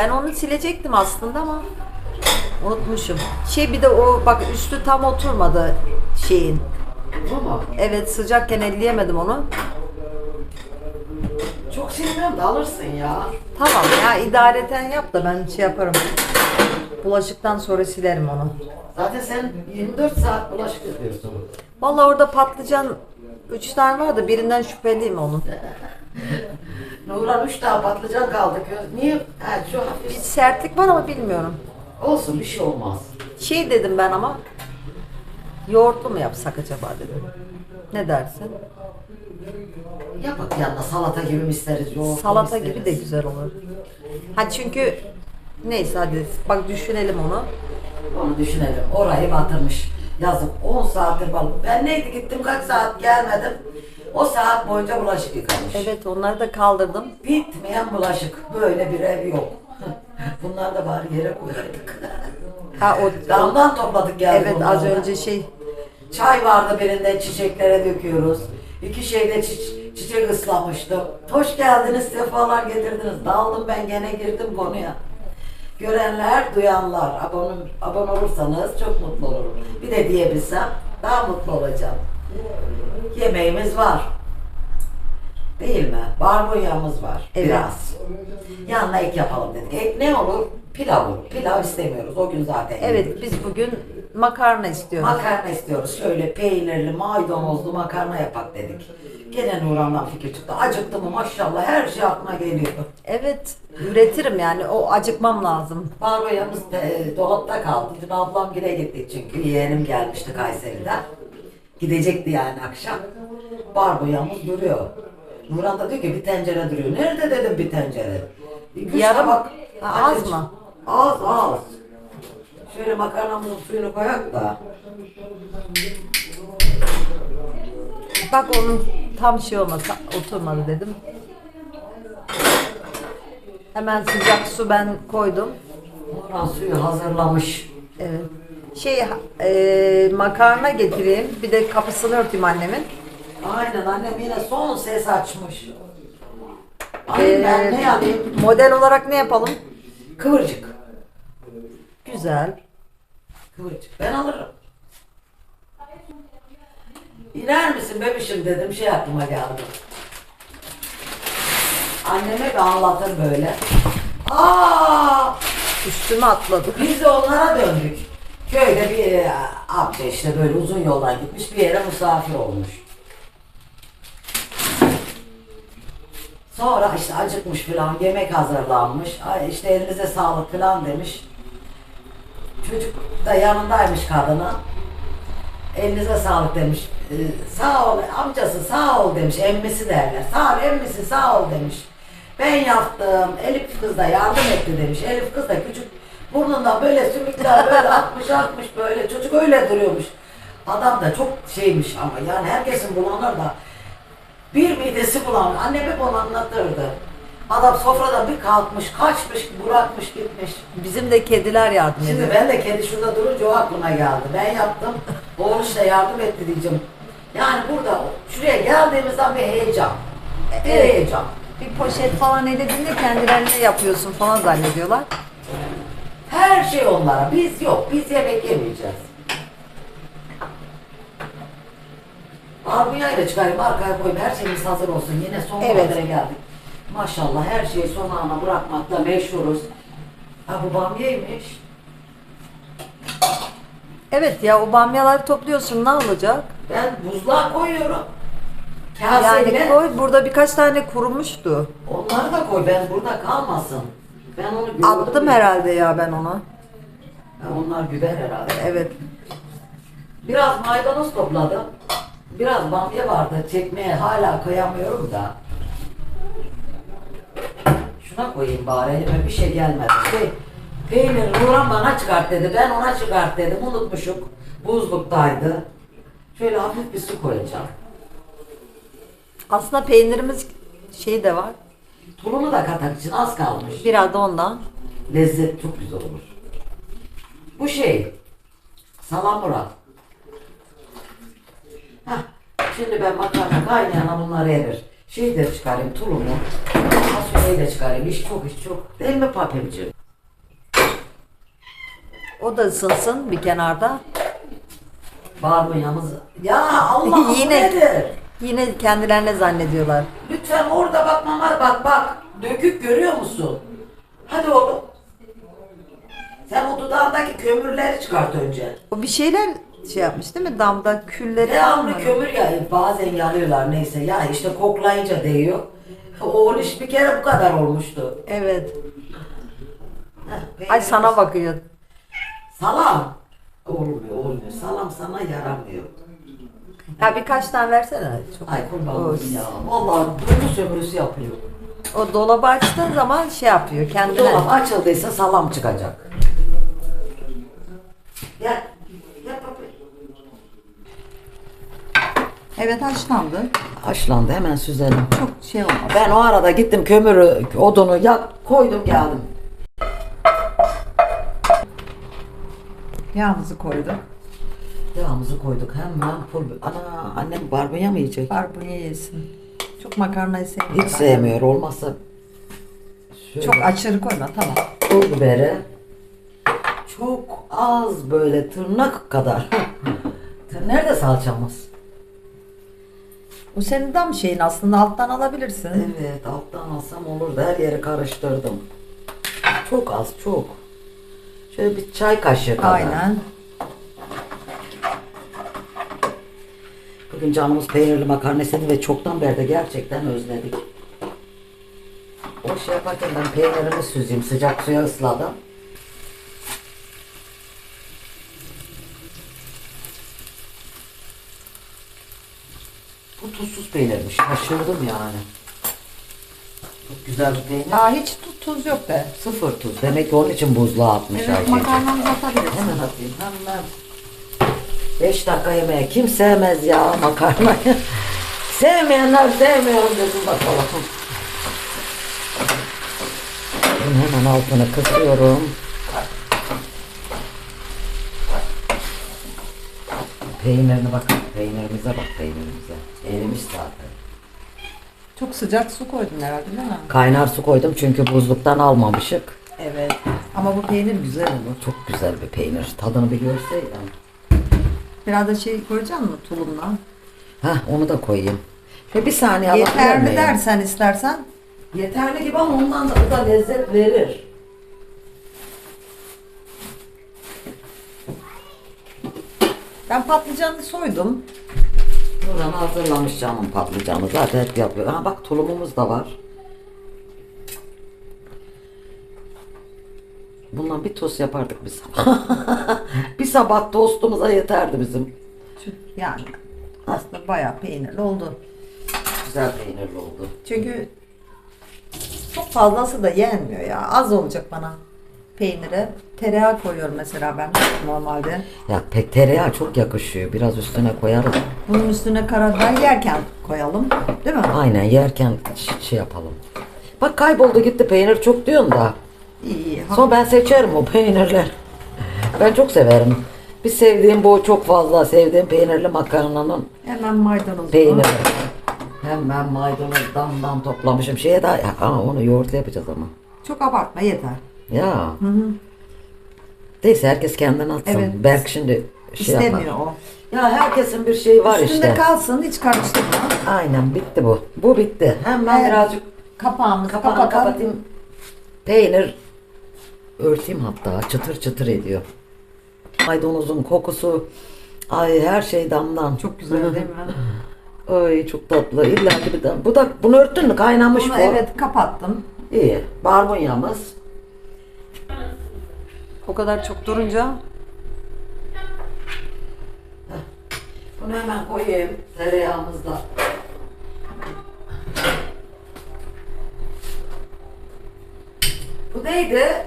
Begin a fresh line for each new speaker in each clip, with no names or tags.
Ben onu silecektim aslında ama unutmuşum. Şey bir de o bak üstü tam oturmadı şeyin.
Mu?
Evet sıcakken elleyemedim onu.
Çok sevmem de alırsın ya.
Tamam ya idareten yap da ben şey yaparım. Bulaşıktan sonra silerim onu.
Zaten sen 24 saat bulaşık yapıyorsun.
Vallahi orada patlıcan 3 tane vardı. Birinden şüpheliyim onun.
Nurhan 3 tane patlıcan kaldı. Niye? Ha, şu
Bir
hafif.
sertlik var ama bilmiyorum.
Olsun bir şey olmaz.
Şey dedim ben ama yoğurtlu mu yapsak acaba dedim. Ne dersin?
Yap bak yanına salata gibi mi isteriz? yoğurt mu
Salata
isteriz?
gibi de güzel olur. Ha çünkü neyse hadi bak düşünelim onu.
Onu düşünelim. Orayı batırmış. Yazık 10 saattir balık. Ben neydi gittim kaç saat gelmedim. O saat boyunca bulaşık yıkamış.
Evet onları da kaldırdım.
Bitmeyen bulaşık. Böyle bir ev yok. Bunlar da bari yere koyardık.
Ha o,
Damdan topladık geldik
evet az
onları.
önce şey
Çay vardı birinde çiçeklere döküyoruz. İki şeyde çi- çiçek ıslamıştım. Hoş geldiniz, sefalar getirdiniz. Daldım ben gene girdim konuya. Görenler, duyanlar, abone, abone olursanız çok mutlu olurum. Bir de diyebilsem daha mutlu olacağım. Yemeğimiz var. Değil mi? Barbunyamız var
Evet.
biraz. Yanına ek yapalım dedik. Ek ne olur? Pilav olur. Pilav istemiyoruz. O gün zaten
evet biz bugün makarna istiyoruz.
Makarna istiyoruz. Şöyle peynirli, maydanozlu makarna yapak dedik. Gene Nurhan'dan fikir çıktı. Acıktı mı maşallah her şey aklına geliyor.
Evet üretirim yani o acıkmam lazım.
Barbayamız e, dolapta kaldı. Dün ablam gire gittik çünkü yeğenim gelmişti Kayseri'den. Gidecekti yani akşam. Barbayamız duruyor. Nurhan da diyor ki bir tencere duruyor. Nerede dedim bir tencere. Üç
Yarım. Ha, az mı?
Az az. Şöyle makarnamızın suyunu koyak da.
Bak onun tam şey olmasa oturmadı dedim. Hemen sıcak su ben koydum.
Nurhan suyu hazırlamış.
Evet. Şey e, makarna getireyim. Bir de kapısını örteyim annemin.
Aynen annem yine son ses açmış.
Ee,
Aynen ne yani?
Model olarak ne yapalım?
Kıvırcık.
Güzel.
Kıvırcık. Ben alırım. İner misin bebişim dedim şey aklıma geldi. Anneme bir anlatır böyle. Aa,
Üstüme atladı.
biz de onlara döndük. Köyde bir amca işte böyle uzun yoldan gitmiş bir yere misafir olmuş. Sonra işte acıkmış falan yemek hazırlanmış. Ay işte elinize sağlık falan demiş. Çocuk da yanındaymış kadına. Elinize sağlık demiş. Ee, sağ ol amcası sağ ol demiş. Emmisi derler. Sağ ol emmisi sağ ol demiş. Ben yaptım. Elif kız da yardım etti demiş. Elif kız da küçük burnundan böyle sümükler böyle atmış atmış böyle. Çocuk öyle duruyormuş. Adam da çok şeymiş ama yani herkesin bulanır da bir midesi bulanır. Annem hep onu anlatırdı. Adam sofradan bir kalkmış, kaçmış, bırakmış gitmiş.
Bizim de kediler yardım ediyor.
Şimdi ben de kedi şurada durunca o aklıma geldi. Ben yaptım. Oğul işte yardım etti diyeceğim. Yani burada şuraya geldiğimizden bir heyecan. Bir
Evet.
heyecan.
Bir poşet falan elediğinde kendilerine yapıyorsun falan zannediyorlar.
Her şey onlara. Biz yok. Biz yemek yemeyeceğiz. Barbunyayı da çıkarayım arkaya koyayım. Her şeyimiz hazır olsun. Yine son
Evet.
evet. geldik. Maşallah her şeyi son ana bırakmakla meşhuruz. Ha bu bamyaymış.
Evet ya o bamyaları topluyorsun ne olacak?
Ben buzluğa koyuyorum. Kaseyle.
Yani koy burada birkaç tane kurumuştu.
Onları da koy. Ben burada kalmasın. Ben onu gördüm.
Attım herhalde ya ben ona.
Ha, onlar biber herhalde.
Evet.
Biraz maydanoz topladım. Biraz bamya vardı. Çekmeye hala kıyamıyorum da. Şuna koyayım bari. Elime bir şey gelmedi. Şey, peynir Nurhan bana çıkart dedi. Ben ona çıkart dedim. Unutmuşum. Buzluktaydı. Şöyle hafif bir su koyacağım.
Aslında peynirimiz şey de var.
Tulumu da katak için az kalmış.
Biraz da ondan.
Lezzet çok güzel olur. Bu şey, salamura. Hah, şimdi ben makarna kaynayana bunları erir. Şeyleri çıkarayım, tulumu. Şöyle şeyle çıkarayım. İş çok iş çok. Değil mi papemciğim?
O da ısınsın bir kenarda.
Barbunyamız. Ya Allah
Yine-
nedir?
Yine kendilerine zannediyorlar.
Lütfen orada bak bak bak. Dökük görüyor musun? Hadi oğlum. Sen o dudağındaki kömürleri çıkart önce.
O bir şeyler şey yapmış değil mi? Damda külleri
Devamlı
var.
kömür ya bazen yanıyorlar neyse ya işte koklayınca değiyor. O iş bir kere bu kadar olmuştu.
Evet.
Heh,
Ay sana bakıyor.
Salam. Olmuyor olmuyor. Salam sana yaramıyor.
Ya birkaç tane versene. Çok.
Ay kurban olayım ya. Vallahi duygu sömürüsü yapıyor.
o dolabı açtığın zaman şey yapıyor kendine.
dolap açıldıysa salam çıkacak. Gel papi.
Evet haşlandı.
Haşlandı hemen süzelim.
Çok şey olmaz.
Ben o arada gittim kömürü, odunu yak, koydum geldim.
Yağımızı koyduk.
Yağımızı koyduk hemen pul. Ana annem barbunya mı yiyecek?
Barbunya yesin. Çok makarnayı sevmiyor.
Hiç sevmiyor olmazsa. Şöyle
Çok aşırı koyma tamam.
pul biberi. Çok az böyle tırnak kadar. Nerede salçamız?
Bu senin dam şeyin aslında alttan alabilirsin.
Evet alttan alsam olurdu. Her yeri karıştırdım. Çok az çok. Şöyle bir çay kaşığı kadar.
Aynen.
Bugün canımız peynirli makarna istedi ve çoktan beri de gerçekten özledik. O şey yaparken ben peynirimi süzeyim. Sıcak suya ısladım. Bu tuzsuz peynirmiş. Şaşırdım yani. Çok güzel bir peynir.
Aa hiç tu- tuz yok be.
Sıfır tuz. Demek ki onun için buzluğa atmış
Evet
Ayşe'cim.
makarnamızı atabilirsin.
Hemen atayım hemen. 5 dakika yemeğe kim sevmez ya makarnayı. Sevmeyenler sevmiyor dedim bakalım. Bunu hemen altını kısıyorum. Peynirine bakın. Peynirimize bak peynirimize. Erimiş zaten.
Çok sıcak su koydun herhalde değil mi?
Kaynar su koydum çünkü buzluktan almamışık.
Evet. Ama bu peynir güzel olur.
Çok güzel bir peynir. Tadını bir görseydin.
Biraz da şey koyacak mısın tulumla?
Heh onu da koyayım. Ve bir saniye alabilir
Yeterli
miyim?
dersen istersen.
Yeterli gibi ama ondan da, o da lezzet verir.
Ben patlıcanı soydum.
Nurhan hazırlamış canım patlıcanı. Zaten hep yapıyor. Ha bak tulumumuz da var. Bundan bir tost yapardık biz. sabah tostumuza yeterdi bizim.
Yani aslında bayağı peynirli oldu.
Güzel peynirli oldu.
Çünkü çok fazlası da yenmiyor ya. Az olacak bana peynire. Tereyağı koyuyorum mesela ben normalde.
Ya pek tereyağı çok yakışıyor. Biraz üstüne koyarız.
Bunun üstüne karabiber yerken koyalım. Değil mi?
Aynen yerken şey yapalım. Bak kayboldu gitti peynir çok diyorsun da.
İyi iyi.
Sonra ben seçerim o peynirler. Ben çok severim. Bir sevdiğim bu çok fazla sevdiğim peynirli makarnanın
Hemen maydanozu.
peyniri. Hemen maydanoz damdan toplamışım. Şeye daha ha, onu yoğurtla yapacağız ama.
Çok abartma yeter.
Ya. Neyse herkes kendine atsın.
Evet.
Berk şimdi şey
İstemiyor
yapar.
o.
Ya herkesin bir şeyi var
Üstünde
işte.
kalsın hiç karıştırma.
Aynen bitti bu. Bu bitti. Hemen
Evet.
birazcık
Kapağımızı
Kapağını
kapatalım.
kapatayım. Peynir örteyim hatta çıtır çıtır ediyor. Maydanozun kokusu. Ay her şey damdan.
Çok güzel değil mi?
Ay çok tatlı. İlla ki bir de- Bu da bunu örttün mü? Kaynamış
Bunu
bu.
evet kapattım.
İyi. Barbunyamız.
O kadar çok durunca
Bunu hemen koyayım. Tereyağımız da. Bu neydi?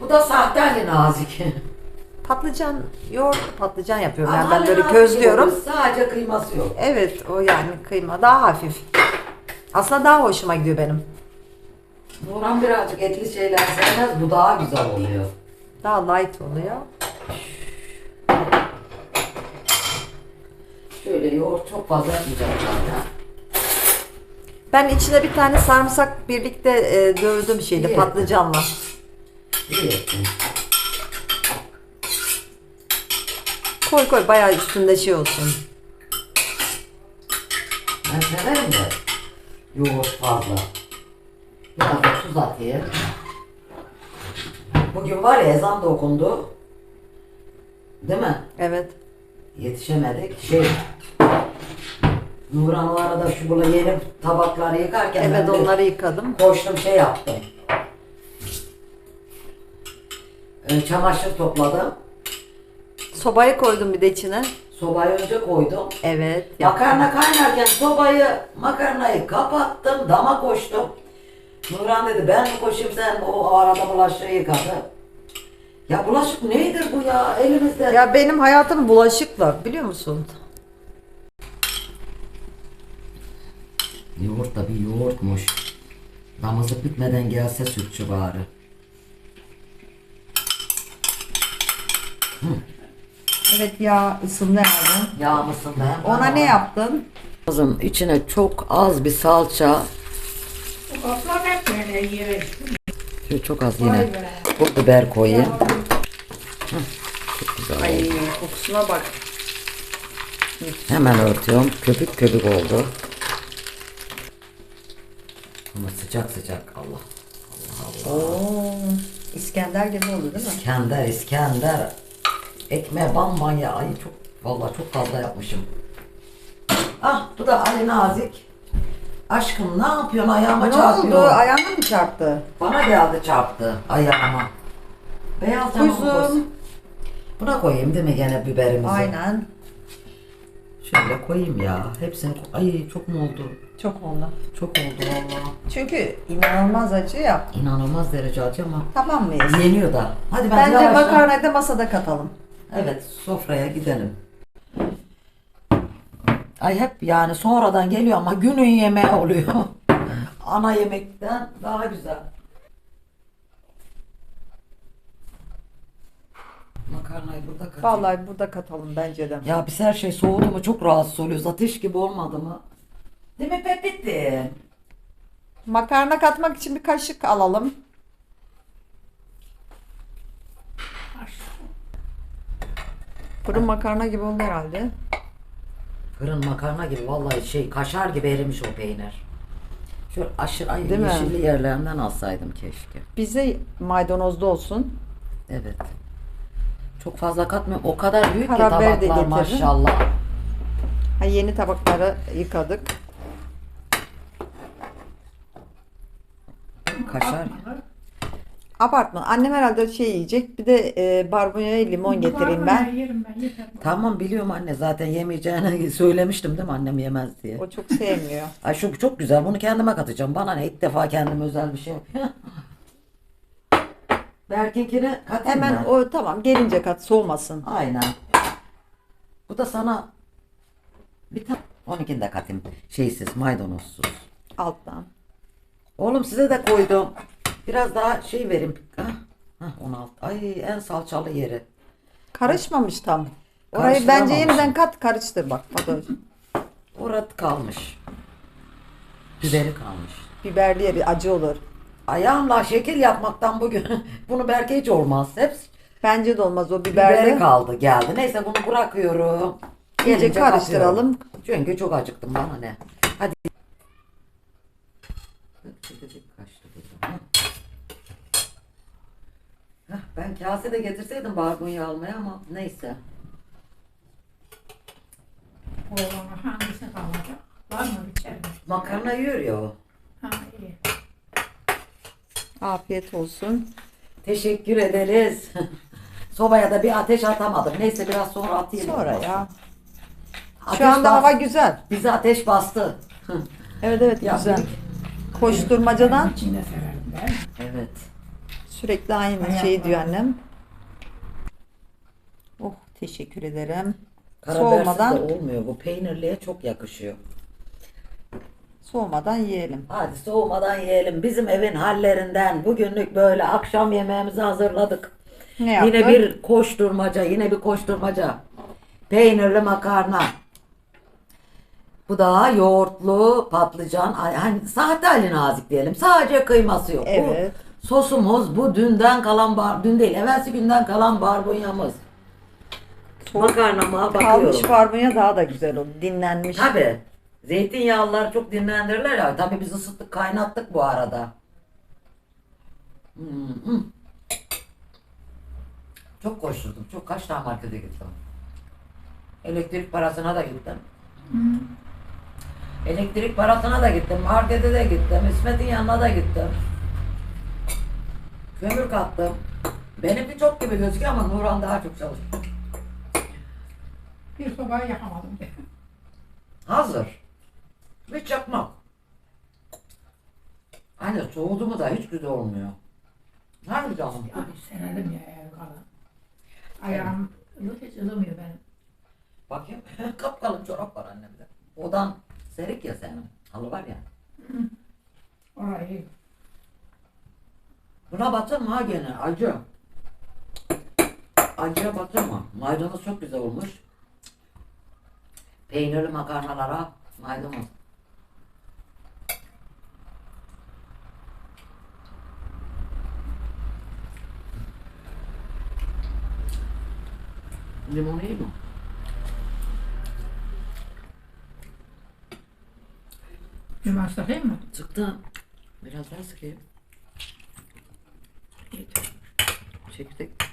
Bu da sahte Ali Nazik.
patlıcan yoğurt patlıcan yapıyorum yani ben böyle közlüyorum.
Sadece kıyması yok.
Evet o yani kıyma daha hafif. Aslında daha hoşuma gidiyor benim.
Nurhan birazcık etli şeyler sevmez. Bu daha güzel oluyor.
Daha light oluyor.
Şöyle yoğurt çok fazla yapmayacağım zaten.
Ben içine bir tane sarımsak birlikte e, dövdüm şeyde
İyi.
patlıcanla.
İyi ettin.
Koy koy bayağı üstünde şey olsun.
Ben severim de yoğurt fazla. Biraz da tuz atayım. Bugün var ya ezan da okundu. Değil mi?
Evet.
Yetişemedik. Şey Nurhan o arada şu bula yeni tabakları yıkarken
Evet
ben de
onları yıkadım.
koştum şey yaptım. Ee, çamaşır topladım.
Sobayı koydum bir de içine.
Sobayı önce koydum.
Evet. yaptım.
Makarna kaynarken sobayı, makarnayı kapattım, dama koştum. Nurhan dedi ben mi koşayım sen o arada bulaşığı yıkadı. Ya bulaşık nedir bu ya elimizde?
Ya benim hayatım bulaşıkla biliyor musun?
Yoğurt da bir yoğurtmuş. Damızlık bitmeden gelse sütçü bari.
Evet ya ısındı herhalde.
Yağ mısın be?
Ona ne yaptın?
Kızım içine çok az bir salça,
Okla hep böyle yeri.
şöyle çok az yine
Vay be.
pul biber koyayım. Hı, Çok güzel oldu.
Ay kokusuna bak.
Hemen örtüyorum. Köpük köpük oldu. Ama sıcak sıcak Allah.
Oo, İskender gibi oldu değil mi?
İskender, İskender. Ekmeğe bamban ya. Ay çok vallahi çok fazla yapmışım. Ah bu da Ali Nazik. Aşkım ne yapıyorsun ayağıma
Ne
çarpıyor.
oldu? Ayağına mı çarptı?
Bana geldi çarptı ayağıma. Beyaz
Kuzum.
Buna koyayım değil mi gene biberimizi?
Aynen.
Şöyle koyayım ya. Hepsini Ay çok mu oldu?
Çok oldu.
Çok oldu vallahi.
Çünkü inanılmaz acı ya.
İnanılmaz derece acı ama
Tamam mıyız?
yeniyor da. Hadi ben
Bence makarnayı da masada katalım.
Evet sofraya gidelim. Ay hep yani sonradan geliyor ama günün yemeği oluyor. Ana yemekten daha güzel. Makarnayı burada katayım.
Vallahi burada katalım bence de.
Ya biz her şey soğudu mu çok rahatsız oluyoruz. Ateş gibi olmadı mı? Değil mi Pepittin?
Makarna katmak için bir kaşık alalım. Fırın makarna gibi oldu herhalde.
Fırın makarna gibi vallahi şey kaşar gibi erimiş o peynir. Şöyle aşırı ay
Değil mi?
yeşilli yerlerinden alsaydım keşke.
Bize maydanozlu olsun.
Evet. Çok fazla katmıyor. O kadar büyük
Karabiber
ki tabaklar
getirin.
maşallah.
Ha, yeni tabakları yıkadık.
Kaşar.
Abartma. Annem herhalde şey yiyecek. Bir de e, barbunyaya limon getireyim ben.
Yerim ben yeter.
Tamam biliyorum anne zaten yemeyeceğini söylemiştim değil mi annem yemez diye.
O çok sevmiyor.
Ay şu çok güzel bunu kendime katacağım. Bana ne ilk defa kendime özel bir şey. Berkinkini katayım
Hemen
ben.
o tamam gelince kat soğumasın.
Aynen. Bu da sana bir tane. Onunkini de katayım. Şeysiz maydanozsuz.
Alttan.
Oğlum size de koydum. Biraz daha şey vereyim. Hah, hah 16. Ay en salçalı yeri.
Karışmamış tam. Orayı bence yeniden kat karıştır bak. Fatoş.
Orada kalmış. Biberi kalmış.
Biberli yeri acı olur.
Ayağımla şekil yapmaktan bugün bunu belki hiç olmaz. Hepsi
Bence de olmaz o
biberi
biberli.
kaldı geldi. Neyse bunu bırakıyorum.
İyice
Gelince
karıştıralım.
katıyorum. Çünkü çok acıktım bana ne. Hadi. Kaçtı kızım, hı. Hah, Ben kase de getirseydim barbunya almaya ama neyse.
Oğlana hangisi kalacak? Var mı içeride?
Makarna yiyor ya o.
Ha iyi.
Afiyet olsun.
Teşekkür ederiz. Sobaya da bir ateş atamadım. Neyse biraz sonra atayım.
Sonra ya.
Ateş
Şu anda
bas-
hava güzel.
Bizi ateş bastı.
Evet evet
Ya,
güzel.
bir-
Koşturmacadan
İçinde severim ben.
Evet.
Sürekli aynı şeyi diyor annem. Oh teşekkür ederim.
Karabibersiz
Soğumadan
de olmuyor. Bu peynirliye çok yakışıyor.
soğumadan yiyelim.
Hadi soğumadan yiyelim. Bizim evin hallerinden bugünlük böyle akşam yemeğimizi hazırladık.
Ne yaptık?
Yine bir koşturmaca, yine bir koşturmaca. Peynirli makarna. Bu da yoğurtlu patlıcan. Hani sahte hali nazik diyelim. Sadece kıyması yok. Bu
Evet.
Sosumuz bu dünden kalan bar, dün değil, evvelsi günden kalan barbunyamız. Makarnama bakıyorum.
Kalmış barbunya daha da güzel oldu. Dinlenmiş.
Tabi. Zeytinyağlılar çok dinlendirirler ya. Tabi biz ısıttık kaynattık bu arada. Hmm, hmm. Çok koşturdum. Çok kaç tane markete gittim. Elektrik parasına da gittim. Elektrik parasına da gittim. Markete de gittim. İsmet'in yanına da gittim. Kömür kattım. Benimki çok gibi gözüküyor ama Nurhan daha çok çalışıyor.
Bir sobayı yakamadım.
Hazır. Hiç yakmak. Aynen soğudu mu da hiç güzel olmuyor. Harbi canım.
Yani serelim ya kalan. Ayağım hiç ılımıyor benim.
Bakayım. Kapkalın çorap var annemde. Odan serik ya senin. Halı var ya.
Orayı
Buna batırma gene. Acı. Acıya batırma. Maydanoz çok güzel olmuş. Peynirli makarnalara maydanoz. Limon iyi mi?
limon sıkayım mı?
Çıktı. Biraz daha sıkayım. Çekirdek düştü mü?